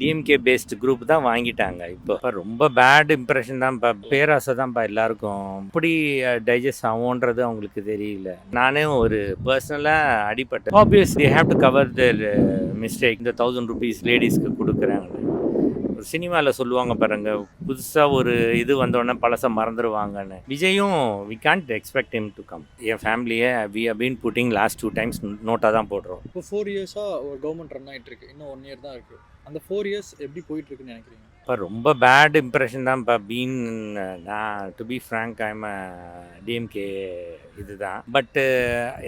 DMK paste group தான் வாங்கிட்டாங்க இப்போ. இப்ப ரொம்ப பேட் இம்ப்ரெஷன் தான் இப்போ பேராசை தான்ப்பா எல்லாருக்கும் இப்படி டைஜஸ்ட் ஆகும்ன்றது அவங்களுக்கு தெரியல. நானே ஒரு பர்சனலாக அடிப்பட்டேன் obvious they have to cover their mistake இந்த தௌசண்ட் ருபீஸ் லேடிஸ்க்கு கொடுக்குறாங்க. சினிமாவில் சொல்லுவாங்க பாருங்க புதுசாக ஒரு இது வந்தோடனே பழசை மறந்துடுவாங்கன்னு விஜயும் we can't expect him to come என் ஃபேமிலியை we been putting last two times நோட்டாக தான் போடுறோம். இப்போ ஃபோர் இயர்ஸாக ஒரு கவர்மெண்ட் ரன் ஆயிட்டு இருக்கு. இன்னும் ஒன் இயர் தான் இருக்கு. அந்த ஃபோர் இயர்ஸ் எப்படி போயிட்டு இருக்குன்னு நினைக்கிறீங்க? இப்போ ரொம்ப பேட் இம்ப்ரெஷன் தான் இப்போ பீன் நான் to be frank I'm DMK இதுதான். பட்டு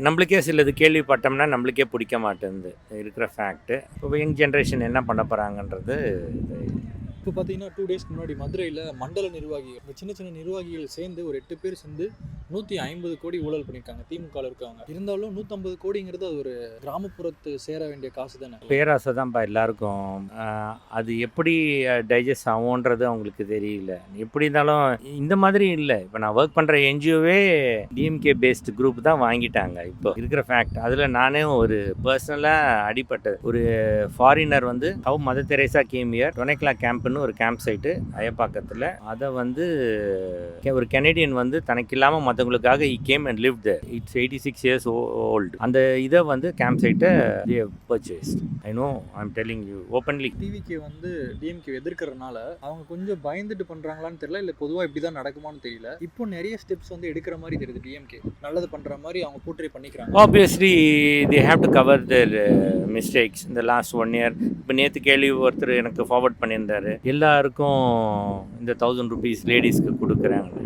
நம்மளுக்கே சிலது கேள்விப்பட்டோம்னா நம்மளுக்கே பிடிக்க மாட்டேங்குது. இருக்கிற ஃபேக்ட்டு இப்போ யங் ஜென்ரேஷன் என்ன பண்ண போகிறாங்கன்றது இப்போ பார்த்தீங்கன்னா டூ டேஸ்க்கு முன்னாடி மதுரையில் மண்டல நிர்வாகிகள் சின்ன சின்ன நிர்வாகிகள் சேர்ந்து ஒரு எட்டு பேர் சேர்ந்து நூற்றி ஐம்பது கோடி ஊழல் பண்ணியிருக்காங்க திமுக இருக்கவங்க. இருந்தாலும் நூற்றம்பது கோடிங்கிறது அது ஒரு கிராமப்புறத்து சேர வேண்டிய காசு தானே பேராசை தான்ப்பா எல்லாருக்கும் அது எப்படி டைஜஸ்ட் ஆகும்ன்றது அவங்களுக்கு தெரியல. எப்படி இருந்தாலும் இந்த மாதிரி இல்லை. இப்போ நான் ஒர்க் பண்ணுற என்ஜிஓவே டிஎம்கே பேஸ்டு குரூப் தான் வாங்கிட்டாங்க இப்போ. இருக்கிற ஃபேக்ட் அதில் நானே ஒரு பர்சனலாக அடிப்பட்டது ஒரு ஃபாரினர் வந்து how Mother Teresa came here டொனேக்லா கேம்ப்னு ஒரு கேம்ப் சைட்டு அயப்பாக்கத்தில். அதை வந்து ஒரு கெனடியன் வந்து தனக்கு இல்லாமல் மற்றவங்களுக்காக இ came and live the it's eighty six years old அந்த இதை வந்து கேம்ப் சைட்டை purchase I know I'm telling you openly டிவிக்கு வந்து டிஎம்கே எதிர்க்கிறதுனால அவங்க கொஞ்சம் பயந்துட்டு பண்ணுறாங்களான்னு தெரியல இல்லை பொதுவாக இப்படி தான் நடக்குமான்னு தெரியல. இப்போ நிறைய ஸ்டெப்ஸ் வந்து எடுக்கிற மாதிரி தெரியுது டிஎம்கே நல்லது பண்ணுற மாதிரி அவங்க போர்ட்ரே பண்ணிக்கிறாங்க. Obviously they have to cover their mistakes இந்த லாஸ்ட் ஒன் இயர் இப்போ நேற்று கேள்வி ஒருத்தர் எனக்கு ஃபார்வர்ட் பண்ணியிருந்தாரு. எல்லாருக்கும் இந்த தௌசண்ட் ருபீஸ் லேடிஸ்க்கு கொடுக்குறாங்க.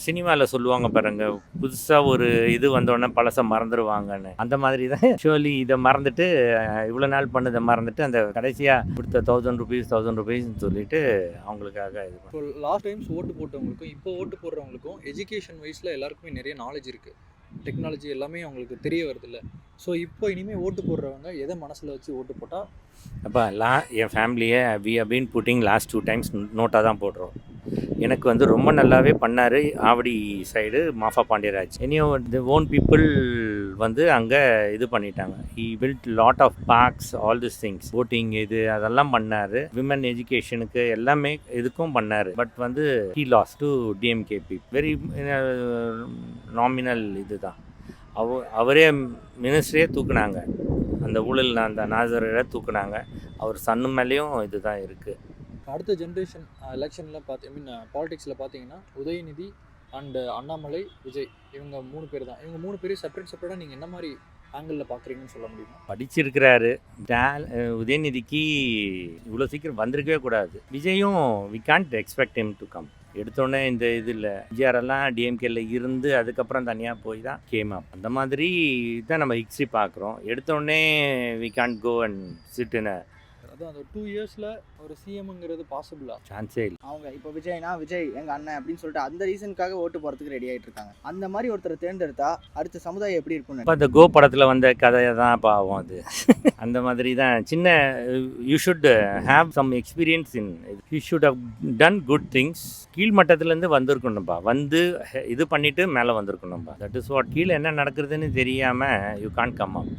சினிமாவில் சொல்லுவாங்க பாருங்க புதுசாக ஒரு இது வந்தோடனே பழசை மறந்துடுவாங்கன்னு அந்த மாதிரி தான் ஷுவலி இதை மறந்துட்டு இவ்வளோ நாள் பண்ணதை மறந்துட்டு அந்த கடைசியாக கொடுத்த தௌசண்ட் ருபீஸ் தௌசண்ட் ருபீஸ்னு சொல்லிட்டு அவங்களுக்காக இது இப்போ லாஸ்ட் டைம்ஸ் ஓட்டு போட்டவங்களுக்கும் இப்போ ஓட்டு போடுறவங்களுக்கும் எஜுகேஷன் வைஸில் எல்லாருக்குமே நிறைய நாலேஜ் இருக்குது டெக்னாலஜி எல்லாமே அவங்களுக்கு தெரிய வருது இல்லை ஸோ இப்போ இனிமேல் ஓட்டு போடுறவங்க எதை மனசில் வச்சு ஓட்டு போட்டால் அப்போ லா என் ஃபேமிலியை we been putting last two times நோட்டாக தான் போடுறோம். எனக்கு வந்து ரொம்ப நல்லாவே பண்ணார். Avadi side Mafoi Pandiarajan. எனியோ the own people வந்து அங்கே இது பண்ணிட்டாங்க. He built lot of parks all this things boating இது அதெல்லாம் பண்ணார். விமன் எஜுகேஷனுக்கு எல்லாமே இதுக்கும் பண்ணார். பட் வந்து he loss to DMK by very nominal இதுதான். அவ அவரே மினிஸ்ட்ரியே தூக்குனாங்க. அந்த ஊழல் அந்த நாசரரை தூக்குனாங்க. அவர் சன்னு மேலேயும் இதுதான் இருக்குது அடுத்த ஜென்ரேஷன் எலெக்ஷனில் பார்த்து ஐ மீன் பாலிடிக்ஸில் பார்த்தீங்கன்னா உதயநிதி அண்டு அண்ணாமலை விஜய் இவங்க மூணு பேர் தான். இவங்க மூணு பேரையும் செப்பரேட் செப்பரேட்டாக நீங்கள் என்ன மாதிரி ஆங்கிளில் பார்க்குறீங்கன்னு சொல்ல முடியுமா? படிச்சிருக்கிறாரு. டேல் உதயநிதிக்கு இவ்வளோ சீக்கிரம் வந்திருக்கவே கூடாது. விஜயும் we can't expect him to come எடுத்தோடனே இந்த இதில் எல்லாம் டிஎம்கேல இருந்து அதுக்கப்புறம் தனியாக போய் தான் கேம் அப் அந்த மாதிரி தான் நம்ம ஹிஸ்ட்ரி பார்க்குறோம் எடுத்தோடனே we can't go and sit in அதான் அந்த டூ இயர்ஸில் ஒரு சிஎம்ங்கிறது பாசிபிளா சான்ஸே இல்லை. அவங்க இப்போ விஜய்னா விஜய் எங்க அண்ணன் அப்படின்னு சொல்லிட்டு அந்த ரீசனுக்காக ஓட்டு போறதுக்கு ரெடி ஆயிட்டு இருக்காங்க. அந்த மாதிரி ஒருத்தரை தேர்ந்தெடுத்தா அடுத்த சமுதாயம் எப்படி இருக்கும்னு இப்போ அந்த கோ படத்தில் வந்த கதையை தான் பாவம் அது. அந்த மாதிரி தான் சின்ன you should have some experience in you should have done good things கீழ் மட்டத்துலேருந்து வந்திருக்கணும்பா. வந்து இது பண்ணிட்டு மேலே வந்திருக்கணும்பா. தட் இஸ் வாட் கீழே என்ன நடக்குதுன்னு தெரியாமல் யூ கான் கம் அப்